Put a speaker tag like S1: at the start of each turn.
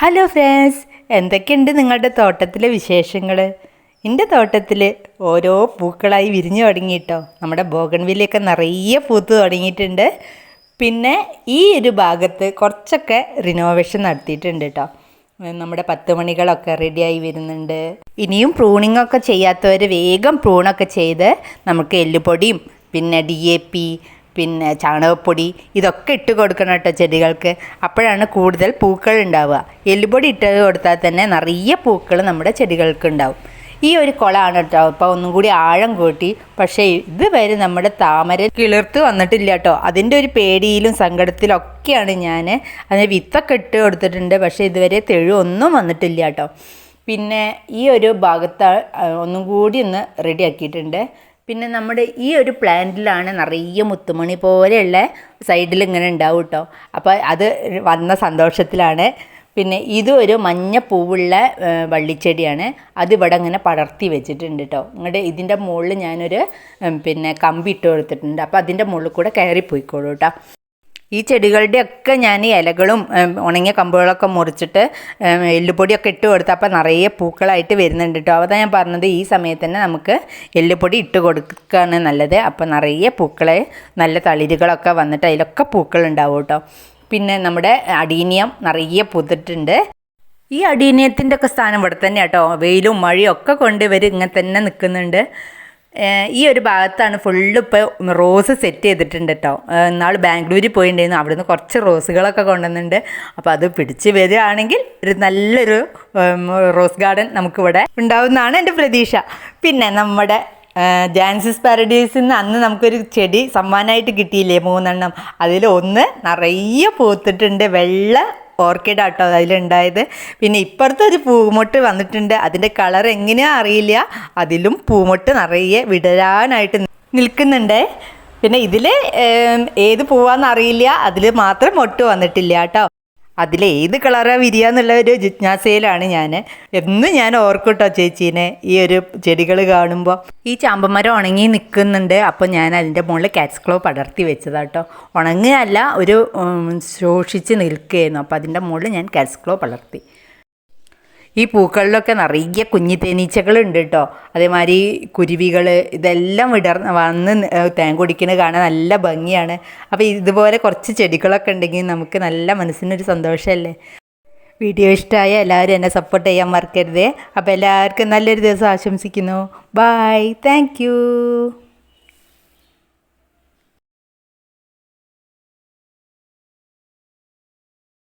S1: Hello friends എന്തൊക്കെയുണ്ട് നിങ്ങളുടെ തോട്ടത്തിലെ വിശേഷങ്ങൾ എന്റെ തോട്ടത്തിൽ ഓരോ പൂക്കളായി വിരിഞ്ഞു തുടങ്ങിയിട്ടോ. നമ്മുടെ ബോഗൺവില്ലയൊക്കെ നിറയെ പൂത്ത് തുടങ്ങിയിട്ടുണ്ട്. പിന്നെ ഈ ഒരു ഭാഗത്ത് കുറച്ചൊക്കെ റിനോവേഷൻ നടത്തിയിട്ടുണ്ട് കേട്ടോ നമ്മുടെ പത്ത് മണികളൊക്കെ റെഡിയായി വരുന്നുണ്ട്. ഇനിയും പ്രൂണിംഗ് ഒക്കെ ചെയ്യാത്തവർ വേഗം പ്രൂണൊക്കെ ചെയ്ത് നമുക്ക് എല്ലുപൊടിയും പിന്നെ ഡി എ പി പിന്നെ ചാണകപ്പൊടി ഇതൊക്കെ ഇട്ട് കൊടുക്കണം കേട്ടോ ചെടികൾക്ക്. അപ്പോഴാണ് കൂടുതൽ പൂക്കൾ ഉണ്ടാവുക. എല്ലുപൊടി ഇട്ട് കൊടുത്താൽ തന്നെ നിറയെ പൂക്കൾ നമ്മുടെ ചെടികൾക്ക് ഉണ്ടാവും. ഈ ഒരു കുളമാണ് കേട്ടോ. അപ്പോൾ ഒന്നും കൂടി ആഴം കൂട്ടി. പക്ഷേ ഇതുവരെ നമ്മുടെ താമര കിളിർത്ത് വന്നിട്ടില്ല കേട്ടോ. അതിന്റെ ഒരു പേടിയിലും സങ്കടത്തിലൊക്കെയാണ് ഞാൻ അതിന് വിത്തൊക്കെ ഇട്ട് കൊടുത്തിട്ടുണ്ട്. പക്ഷേ ഇതുവരെ തെഴുവൊന്നും വന്നിട്ടില്ല കേട്ടോ. പിന്നെ ഈ ഒരു ഭാഗത്ത് ഒന്നും കൂടി ഒന്ന് റെഡി ആക്കിയിട്ടുണ്ട്. പിന്നെ നമ്മുടെ ഈ ഒരു പ്ലാന്റിലാണ് നിറയെ മുത്തുമണി പോലെയുള്ള സൈഡിൽ ഇങ്ങനെ ഉണ്ടാവും കേട്ടോ അപ്പോൾ അത് വന്ന സന്തോഷത്തിലാണ്. പിന്നെ ഇതും ഒരു മഞ്ഞ പൂവുള്ള വള്ളിച്ചെടിയാണ്. അത് ഇവിടെ ഇങ്ങനെ പടർത്തി വെച്ചിട്ടുണ്ട് കേട്ടോ ഇങ്ങോട്ട് ഇതിന്റെ മുകളിൽ ഞാനൊരു പിന്നെ കമ്പി ഇട്ട് കൊടുത്തിട്ടുണ്ട്. അപ്പോൾ അതിന്റെ മുകളിൽ കൂടെ കയറി പോയിക്കോളൂ കേട്ടോ ഈ ചെടികളുടെ ഒക്കെ ഞാൻ ഇലകളും ഉണങ്ങിയ കമ്പുകളൊക്കെ മുറിച്ചിട്ട് എല്ലുപൊടിയൊക്കെ ഇട്ട് കൊടുത്ത് അപ്പോൾ നിറയെ പൂക്കളായിട്ട് വരുന്നുണ്ട് കേട്ടോ. അതാണ് ഞാൻ പറഞ്ഞത് ഈ സമയത്ത് തന്നെ നമുക്ക് എല്ലുപൊടി ഇട്ട് കൊടുക്കുകയാണ് നല്ലത്. അപ്പോൾ നിറയെ പൂക്കളെ നല്ല തളിരുകളൊക്കെ വന്നിട്ട് അതിലൊക്കെ പൂക്കൾ ഉണ്ടാവും കേട്ടോ. പിന്നെ നമ്മുടെ അടീനിയം നിറയെ പൂത്തിട്ടുണ്ട്. ഈ അടീനിയത്തിന്റെ ഒക്കെ സ്ഥാനം ഇവിടെ തന്നെ കേട്ടോ. വെയിലും മഴയും ഒക്കെ കൊണ്ട് ഇവർ ഇങ്ങനെ തന്നെ നിൽക്കുന്നുണ്ട്. ഈ ഒരു ഭാഗത്താണ് ഫുള്ള് ഇപ്പോൾ റോസ് സെറ്റ് ചെയ്തിട്ടുണ്ട് കേട്ടോ ഇന്നാൾ ബാംഗ്ലൂരിൽ പോയിട്ടുണ്ടായിരുന്നു അവിടുന്ന് കുറച്ച് റോസുകളൊക്കെ കൊണ്ടുവന്നിട്ടുണ്ട് അപ്പോൾ അത് പിടിച്ച് വരികയാണെങ്കിൽ ഒരു നല്ലൊരു റോസ് ഗാർഡൻ നമുക്കിവിടെ ഉണ്ടാവുമെന്നാണ് എന്റെ പ്രതീക്ഷ. പിന്നെ നമ്മുടെ ജാൻസിസ് പാരഡൈസിൽ നിന്ന് അന്ന് നമുക്കൊരു ചെടി സമ്മാനമായിട്ട് കിട്ടിയില്ലേ മൂന്നെണ്ണം. അതിൽ ഒന്ന് നിറയെ പൂത്തിട്ടുണ്ട്. വെള്ള ഓർക്കിഡ് ആട്ടോ അതിലുണ്ടായത്. പിന്നെ ഇപ്പുറത്തെ ഒരു പൂമൊട്ട് വന്നിട്ടുണ്ട്. അതിന്റെ കളർ എങ്ങനെയാ അറിയില്ല. അതിലും പൂമൊട്ട് നിറയെ വിടരാനായിട്ട് നിൽക്കുന്നുണ്ട്. പിന്നെ ഇതിൽ ഏത് പൂവാന്ന് അറിയില്ല. അതിൽ മാത്രം മൊട്ട് വന്നിട്ടില്ല കേട്ടോ. അതിൽ ഏത് കളറാണ് വിരിയാന്നുള്ള ഒരു ജിജ്ഞാസയിലാണ് ഞാൻ. എന്നും ഞാൻ ഓർക്കട്ടോ ചേച്ചീനെ ഈ ഒരു ചെടികൾ കാണുമ്പോൾ ഈ ചാമ്പമരം ഉണങ്ങി നിൽക്കുന്നുണ്ട്. അപ്പോൾ ഞാൻ അതിന്റെ മുകളിൽ കാറ്റ്സ് ക്ലോ പടർത്തി വെച്ചതാട്ടോ. ഉണങ്ങുകയല്ല ഒരു ശോഷിച്ച് നിൽക്കുകയായിരുന്നു. അപ്പോൾ അതിന്റെ മുകളിൽ ഞാൻ കാറ്റ്സ് ക്ലോ പടർത്തി. ഈ പൂക്കളിലൊക്കെ നിറയെ കുഞ്ഞി തേനീച്ചകളുണ്ട് കേട്ടോ അതേമാതിരി കുരുവികൾ ഇതെല്ലാം വിടർന്ന് വന്ന് തേൻ കുടിക്കുന്നത് കാണാൻ നല്ല ഭംഗിയാണ്. അപ്പോൾ ഇതുപോലെ കുറച്ച് ചെടികളൊക്കെ ഉണ്ടെങ്കിൽ നമുക്ക് നല്ല മനസ്സിനൊരു സന്തോഷമല്ലേ വീഡിയോ ഇഷ്ടമായ എല്ലാവരും എന്നെ സപ്പോർട്ട് ചെയ്യാൻ മറക്കരുതേ. അപ്പോൾ എല്ലാവർക്കും നല്ലൊരു ദിവസം ആശംസിക്കുന്നു. Bye thank